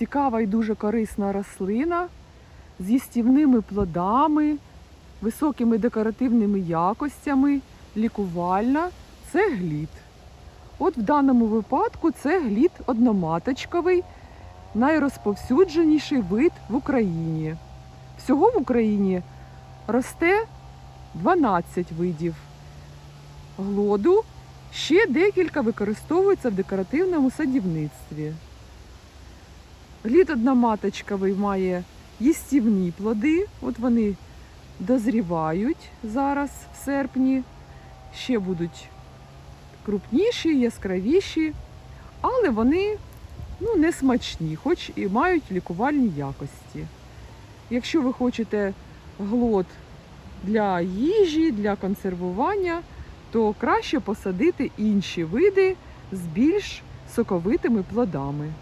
цікава і дуже корисна рослина з їстівними плодами, високими декоративними якостями, лікувальна це глід. От в даному випадку це глід одноматочковий, найрозповсюдженіший вид в Україні. Всього в Україні росте 12 видів глоду, ще декілька використовуються в декоративному садівництві. Глід одноматочковий має їстівні плоди, от вони дозрівають зараз в серпні, ще будуть крупніші, яскравіші, але вони ну, не смачні, хоч і мають лікувальні якості. Якщо ви хочете глод для їжі, для консервування, то краще посадити інші види з більш соковитими плодами.